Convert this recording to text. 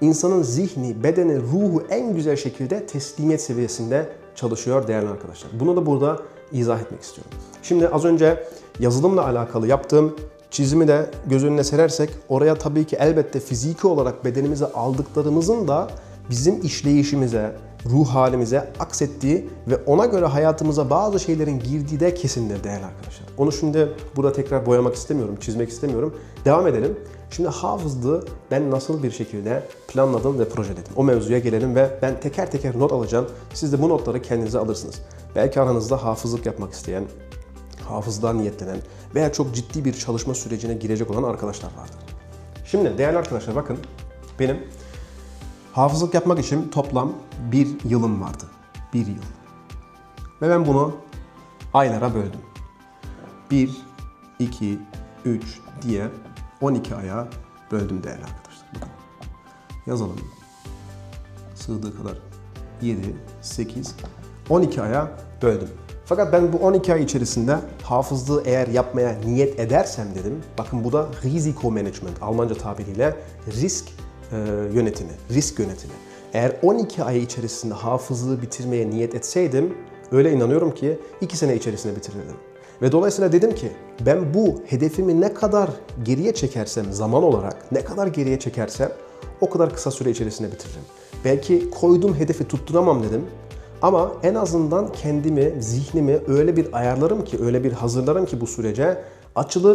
insanın zihni, bedeni, ruhu en güzel şekilde teslimiyet seviyesinde çalışıyor değerli arkadaşlar. Bunu da burada izah etmek istiyorum. Şimdi az önce yazılımla alakalı yaptığım çizimi de göz önüne serersek oraya tabii ki elbette fiziki olarak bedenimize aldıklarımızın da bizim işleyişimize, ruh halimize aksettiği ve ona göre hayatımıza bazı şeylerin girdiği de kesindir değerli arkadaşlar. Onu şimdi burada tekrar boyamak istemiyorum, çizmek istemiyorum. Devam edelim. Şimdi hafızlığı ben nasıl bir şekilde planladım ve projeledim. O mevzuya gelelim ve ben teker teker not alacağım. Siz de bu notları kendinize alırsınız. Belki aranızda hafızlık yapmak isteyen, hafızlığa niyetlenen veya çok ciddi bir çalışma sürecine girecek olan arkadaşlar vardır. Şimdi değerli arkadaşlar bakın benim hafızlık yapmak için toplam bir yılım vardı. Bir yıl. Ve ben bunu aylara böldüm. 1, 2, 3 diye 12 aya böldüm değerli arkadaşlar. Bakın. Yazalım. Sığdığı kadar 7, 8, 12 aya böldüm. Fakat ben bu 12 ay içerisinde hafızlığı eğer yapmaya niyet edersem dedim. Bakın bu da risiko management, Almanca tabiriyle risk e, yönetimi, risk yönetimi. Eğer 12 ay içerisinde hafızlığı bitirmeye niyet etseydim, öyle inanıyorum ki 2 sene içerisinde bitirirdim. Ve dolayısıyla dedim ki ben bu hedefimi ne kadar geriye çekersem zaman olarak ne kadar geriye çekersem o kadar kısa süre içerisinde bitiririm. Belki koyduğum hedefi tutturamam dedim ama en azından kendimi, zihnimi öyle bir ayarlarım ki, öyle bir hazırlarım ki bu sürece açılır